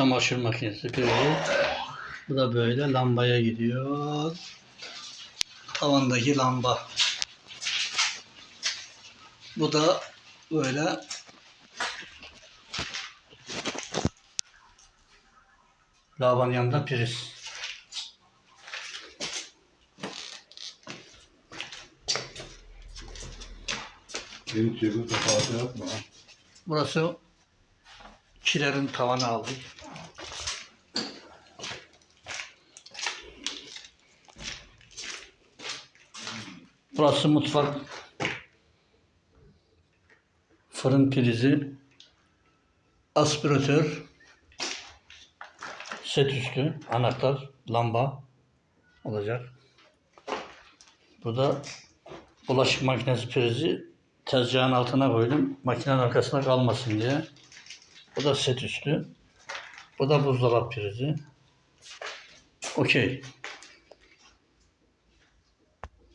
çamaşır makinesi prizi. Bu da böyle lambaya gidiyor. Tavandaki lamba. Bu da böyle Lavanın yanında priz. Yeni çevir kapatı yapma. Burası kilerin tavanı aldı. Burası mutfak. Fırın prizi. Aspiratör. Set üstü. Anahtar. Lamba. Olacak. Burada bulaşık makinesi prizi tezgahın altına koydum. Makinenin arkasına kalmasın diye. Bu da set üstü. Bu da buzdolap prizi. Okey.